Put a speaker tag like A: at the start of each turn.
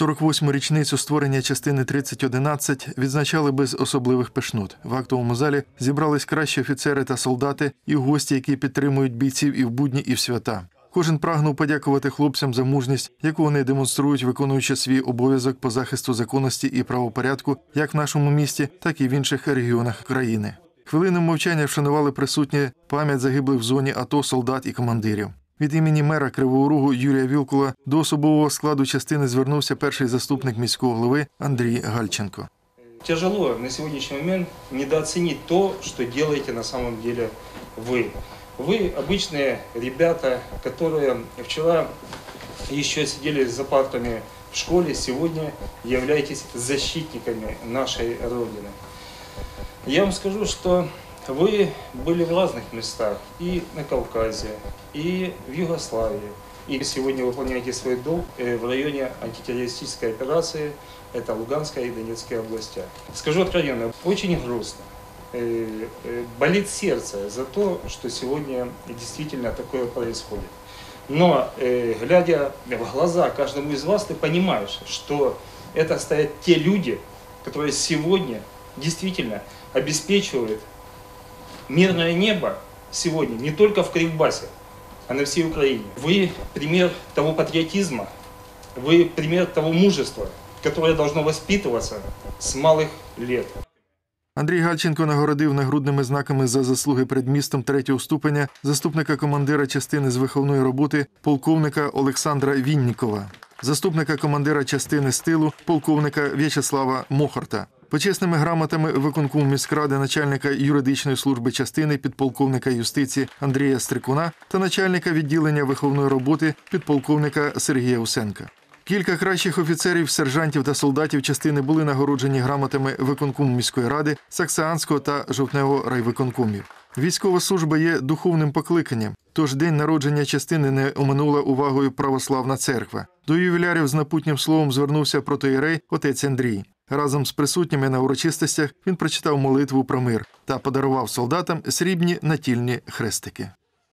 A: 48-му річницю створення частини 3011 відзначали без особливих пишнот. В актовому залі зібрались кращі офіцери та солдати і гості, які підтримують бійців і в будні, і в свята. Кожен прагнув подякувати хлопцям за мужність, яку вони демонструють, виконуючи свій обов'язок по захисту законності і правопорядку, як в нашому місті, так і в інших регіонах країни. Хвилиною мовчання вшанували присутні пам'ять загиблих в зоні АТО солдат і командирів. Від імені мера Кривого Рогу Юрія Вілкула до особового складу частини звернувся перший заступник міського голови Андрій Гальченко.
B: Тяжело на сегодняшний момент недооценить то, что делаете на самом деле вы. Вы обычные ребята, которые вчера еще сидели за партами в школе, сегодня являетесь защитниками нашей Родины. Я вам скажу, что вы были в разных местах, и на Кавказе, и в Югославии. И сегодня выполняете свой долг э, в районе антитеррористической операции, это Луганская и Донецкая областя. Скажу откровенно, очень грустно. Э, э, Болит сердце за то, что сегодня действительно такое происходит. Но глядя в глаза каждому из вас, ты понимаешь, что это стоят те люди, которые сегодня действительно обеспечивают мирное небо сегодня не только в Кривбасе, а на всей Украине. Вы пример того патриотизма, вы пример того мужества, которое должно воспитываться с малых лет.
A: Андрій Гальченко нагородив нагрудними знаками за заслуги перед містом третього ступеня заступника командира частини з виховної роботи полковника Олександра Віннікова, заступника командира частини з тилу полковника В'ячеслава Мохорта. Почесними грамотами виконкому міськради начальника юридичної служби частини підполковника юстиції Андрія Стрикуна та начальника відділення виховної роботи підполковника Сергія Усенка. Кілька кращих офіцерів, сержантів та солдатів частини були нагороджені грамотами виконкому міської ради, Саксаанського та Жовтневого райвиконкомів. Військова служба є духовним покликанням, тож день народження частини не оминула увагою православна церква. До ювілярів з напутнім словом звернувся протоєрей отець Андрій. Разом з присутніми на урочистостях він прочитав молитву про мир та подарував солдатам срібні натільні хрестики.